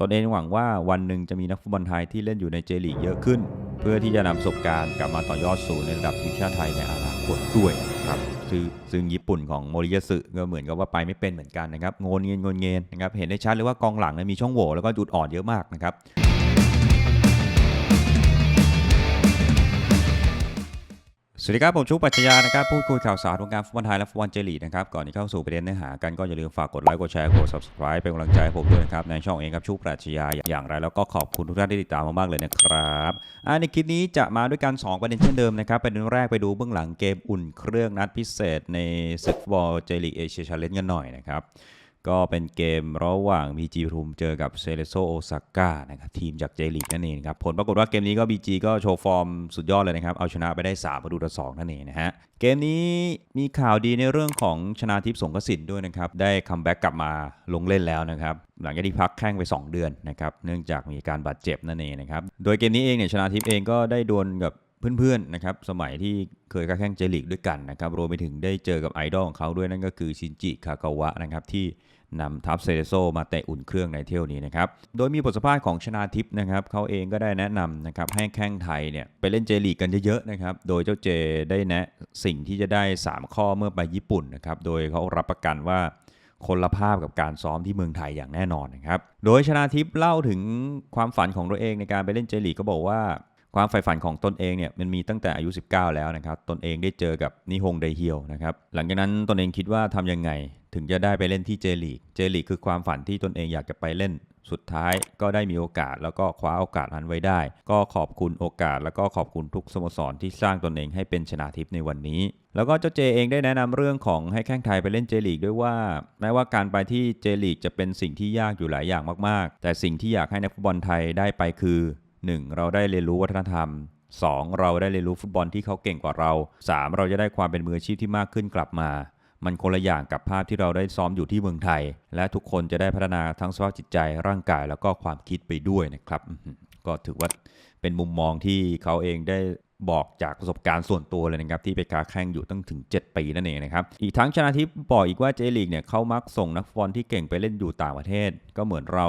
ตนเองหวังว่าวันหนึ่งจะมีนักฟุตบอลไทยที่เล่นอยู่ในเจลีกเยอะขึ้น เพื่อที่จะนำประสบการณ์กลับมาต่อยอดสู่ในระดับทีมชาติไทยในอนาคตด้วยครับซึ่งซึ่งญี่ปุ่นของโมริยาสึก็เหมือนกับว่าไปไม่เป็นเหมือนกันนะครับ โงนเงียนโงนเงียนนะครับ เห็นได้ชัดเลยว่ากองหลังมีช่องโหว่แล้วก็จุดอ่อนเยอะมากนะครับ สวัสดีครับ ผมชุกปัจจยานะครับ พูดคุยข่าวสารวงการฟุตบอลไทยและฟุตบอลเจลีนะครับ ก่อนที่เข้าสู่ประเด็นเนื้อหากันก็อย่าลืมฝากกดไลค์กดแชร์กด subscribe เป็นกำลังใจให้ผมด้วยนะครับ ในช่องเองครับชุกปัจจยาอย่างไร แล้วก็ขอบคุณทุกท่านที่ติดตามมากๆเลยนะครับอ่าในคลิปนี้จะมาด้วยกัน 2 ประเด็นเช่นเดิมนะครับประเด็นแรกไปดูเบื้องหลังเกมอุ่นเครื่องนัดพิเศษในศึกฟุตบอลเจลีเอเชียชาเลนจ์กันหน่อยนะครับ ก็เป็นเกมระหว่าง BG ปทุมเจอกับเซเลโซโอซาก้านะครับทีมจากเจลีกนั่นเองครับผลปรากฏว่าเกมนี้ก็ BG ก็โชว์ฟอร์มสุดยอดเลยนะครับ เอาชนะไปได้ 3 ประตูต่อ 2 นั่นเองนะฮะ เกมนี้มีข่าวดีในเรื่องของชนาทิพย์สงกสินด้วยนะครับ ได้คัมแบ็กกลับมาลงเล่นแล้วนะครับหลังจากที่พักแข้งไป 2 เดือนนะครับเนื่องจากมีการบาดเจ็บนั่นเองนะครับโดยเกมนี้เองเนี่ยชนาทิพย์เองก็ได้ดวลกับเพื่อนๆนะครับสมัยที่เคยค้าแข่งเจลีกด้วยกันนะครับรวมไปถึงได้เจอกับไอดอลของเขาด้วยนั่นก็คือชินจิคากาวะนะครับที่ นำทัพเซเลโซมาเตะอุ่นเครื่องในเที่ยวนี้นะครับ โดยมีบทสัมภาษณ์ของชนาทิพย์นะครับเขาเองก็ได้แนะนำนะครับให้แข้งไทยเนี่ยไปเล่นเจลีกกันเยอะๆนะครับ โดยเจ้าเจได้แนะสิ่งที่จะได้ 3 ข้อเมื่อไปญี่ปุ่นนะครับ โดยเขารับประกันว่าคนละภาพกับการซ้อมที่เมืองไทยอย่างแน่นอนนะครับ โดยชนาทิพย์เล่าถึงความฝันของตัวเองในการไปเล่นเจลีกก็บอกว่าความใฝ่ฝันของตนเองเนี่ยมันมีตั้งแต่อายุ 19 แล้วนะครับ ตนเองได้เจอกับนิฮงไดเฮียวนะครับ หลังจากนั้นตนเองคิดว่าทำยังไง ถึงจะได้ไปเล่นที่เจลีก เจลีกคือความฝันที่ตนเองอยากจะไปเล่น สุดท้ายก็ได้มีโอกาสแล้วก็คว้าโอกาสนั้นไว้ได้ ก็ขอบคุณโอกาส แล้วก็ขอบคุณทุกสโมสรที่สร้างตนเองให้เป็นชนาทิพย์ในวันนี้ แล้วก็เจ้าเจเองได้แนะนำเรื่องของให้แข้งไทยไปเล่นเจลีกด้วยว่าแม้ว่าการไปที่เจลีกจะเป็นสิ่งที่ยากอยู่หลายอย่างมากๆ แต่สิ่งที่อยากให้นักฟุตบอลไทยได้ไปคือ 1. เราได้เรียนรู้วัฒนธรรม 2. เราได้เรียนรู้ฟุตบอลที่เขาเก่งกว่าเรา 3. เราจะได้ความเป็นมืออาชีพที่มากขึ้นกลับมา มันคนละอย่างกับภาพที่เราได้ซ้อมอยู่ที่เมืองไทย และทุกคนจะได้พัฒนาทั้งสภาพจิตใจร่างกายแล้วก็ความคิดไปด้วยนะครับ ก็ถือว่าเป็นมุมมองที่เขาเองได้บอกจากประสบการณ์ส่วนตัวเลยนะครับ ที่ไปค้าแข่งอยู่ตั้งถึง 7 ปีนั่นเองนะครับ อีกทั้งชนะทิพย์บอกอีกว่าเจลีกเนี่ยเขามักส่งนักฟุตบอลที่เก่งไปเล่นอยู่ต่างประเทศ ก็เหมือนเรา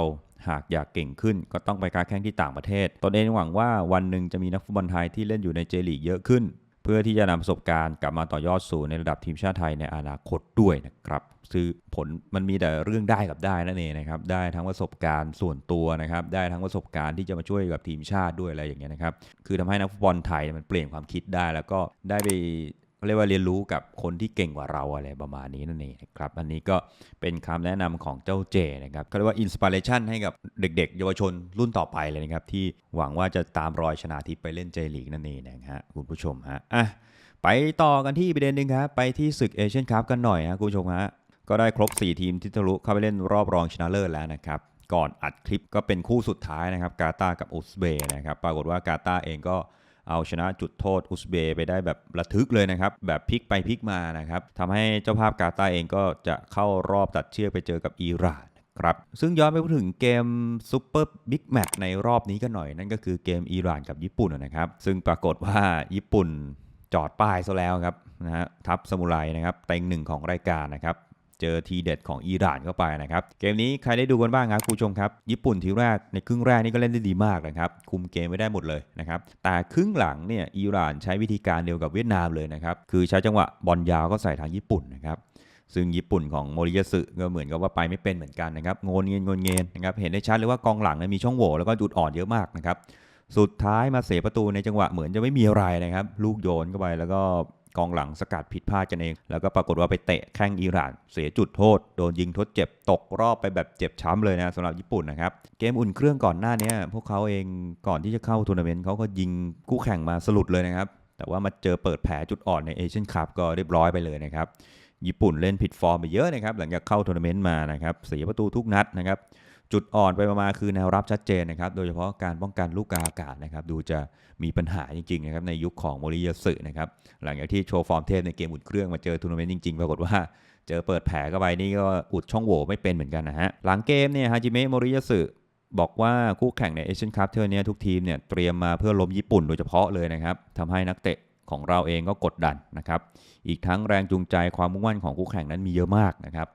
หากอยากเก่งขึ้นก็ต้องไปค้าแข่งที่ต่างประเทศตนเองหวังว่าวันหนึ่งจะมีนักฟุตบอลไทยที่เล่นอยู่ในเจลีกเยอะขึ้น พื่อที่จะนำประสบการณ์กลับมาต่อยอดสู่ในระดับทีมชาติไทยในอนาคตด้วยนะครับคือผลมันมีแต่เรื่องได้กับได้นั่นเองนะครับได้ทั้งประสบการณ์ส่วนตัวนะครับได้ทั้งประสบการณ์ที่จะมาช่วยกับทีมชาติด้วยอะไรอย่างเงี้ยนะครับคือทำให้นักฟุตบอลไทยมันเปลี่ยนความคิดได้แล้วก็ได้ไป เขาเรียกว่าเรียนรู้กับคนที่เก่งกว่าเราอะไรประมาณนี้นั่นเองครับ อันนี้ก็เป็นคำแนะนำของเจ้าเจนะครับเขาเรียกว่าอินสปิเรชันให้กับเด็ก ๆ เยาวชนรุ่นต่อไปเลยนะครับ ที่หวังว่าจะตามรอยชนาทิพย์ไปเล่นเจลีกนั่นเองนะฮะคุณผู้ชมฮะอะไปต่อกันที่ประเด็นหนึ่งครับไปที่ศึกเอเชียนคัพกันหน่อยฮะคุณผู้ชมฮะก็ได้ครบ 4 ทีมที่ทะลุเข้าไปเล่นรอบรองชนะเลิศแล้วนะครับก่อนอัดคลิปก็เป็นคู่สุดท้ายนะครับกาตาร์กับอุซเบย์นะครับปรากฏว่ากาตาร์เองก็ เอาชนะจุดโทษอุซเบย์ไปได้แบบระทึกเลยนะครับ แบบพลิกไปพลิกมานะครับทำให้เจ้าภาพกาตาเองก็จะเข้ารอบตัดเชือกไปเจอกับอิหร่านครับซึ่งย้อนไปพูดถึงเกมซูเปอร์บิ๊กแมตช์ในรอบนี้กันหน่อย นั่นก็คือเกมอิหร่านกับญี่ปุ่นนะครับ ซึ่งปรากฏว่าญี่ปุ่นจอดป้ายซะแล้วครับนะฮะทัพสมุไรนะครับเต็งหนึ่งของรายการนะครับ เจอทีเด็ดของอิหร่านเข้าไปนะครับ เกมนี้ใครได้ดูกันบ้างครับคุณผู้ชมครับ ญี่ปุ่นทีแรกในครึ่งแรกนี่ก็เล่นได้ดีมากนะครับ คุมเกมไม่ได้หมดเลยนะครับ แต่ครึ่งหลังเนี่ยอิหร่านใช้วิธีการเดียวกับเวียดนามเลยนะครับ คือใช้จังหวะบอลยาวก็ใส่ทางญี่ปุ่นนะครับซึ่งญี่ปุ่นของโมริยาสึก็เหมือนกับว่าไปไม่เป็นเหมือนกันนะครับโงนเงียนโงนเงียนนะครับเห็นได้ชัดเลยว่ากองหลังเนี่ยมีช่องโหว่แล้วก็จุดอ่อนเยอะมากนะครับสุดท้ายมาเสียประตูในจังหวะเหมือนจะไม่มีอะไรนะครับ ลูกโยนเข้าไปแล้วก็กองหลังสกัดผิดพลาดกันเอง แล้วก็ปรากฏว่าไปเตะแข้งอิหร่านเสียจุดโทษ โดนยิงทดเจ็บตกรอบไปแบบเจ็บช้ำเลยนะสำหรับญี่ปุ่นนะครับ เกมอุ่นเครื่องก่อนหน้านี้พวกเขาเองก่อนที่จะเข้าทัวร์นาเมนต์เขาก็ยิงคู่แข่งมาสลุดเลยนะครับแต่ว่ามาเจอเปิดแผลจุดอ่อนในเอเชียนคัพก็เรียบร้อยไปเลยนะครับญี่ปุ่นเล่นผิดฟอร์มไปเยอะนะครับหลังจากเข้าทัวร์นาเมนต์มานะครับเสียประตูทุกนัดนะครับ จุดอ่อนไปประมาณคือแนวรับชัดเจนนะครับ โดยเฉพาะการป้องกันลูกกาอากาศนะครับ ดูจะมีปัญหาจริงๆนะครับในยุคของโมริยาสึนะครับ หลังจากที่โชว์ฟอร์มเทพในเกมอุ่นเครื่องมาเจอทัวร์นาเมนต์จริงๆ ปรากฏว่าเจอเปิดแผลเข้าไปนี่ก็อุดช่องโหว่ไม่เป็นเหมือนกันนะฮะ หลังเกมเนี่ยฮาจิเมะโมริยาสึบอกว่าคู่แข่งในเอเชียนคัพเทอร์นี้ทุกทีมเนี่ยเตรียมมาเพื่อล้มญี่ปุ่นโดยเฉพาะเลยนะครับทำให้นักเตะของเราเองก็กดดันนะครับ อีกทั้งแรงจูงใจความมุ่งมั่นของคู่แข่งนั้นมีเยอะมากนะครับ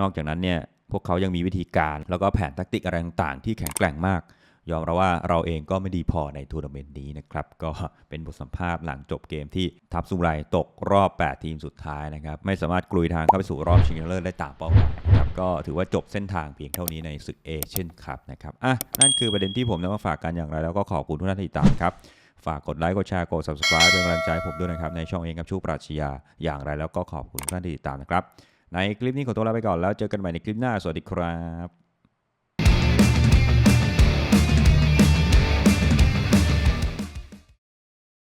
นอกจากนั้นเนี่ย พวกเขายังมีวิธีการ แล้วก็แผนแทคติกอะไรต่างๆ ที่แข็งแกร่งมาก ยอมรับว่าเราเองก็ไม่ดีพอในทัวร์นาเมนต์นี้นะครับ ก็เป็นบทสัมภาษณ์หลังจบเกมที่ทัพสุไรตกรอบ 8 ทีมสุดท้ายนะครับ ไม่สามารถกลุยทางเข้าไปสู่รอบชิงชนะเลิศได้ตามเป้าหมายนะครับก็ถือว่าจบเส้นทางเพียงเท่านี้ในศึกเอเชียนคัพนะครับอะนั่นคือประเด็นที่ผมนำมาฝากกันอย่างไรแล้วก็ขอบคุณทุกท่านที่ติดตามครับฝากกดไลค์ กดแชร์ กด subscribe เป็นกำลังใจผมด้วยนะครับ ในช่องเองกับชูปราชญาอย่างไรแล้วก็ขอบคุณทุกท่านที่ติดตามนะครับ ในคลิปนี้ขอตัวลาไปก่อนแล้วเจอกันใหม่ในคลิปหน้าสวัสดีครับ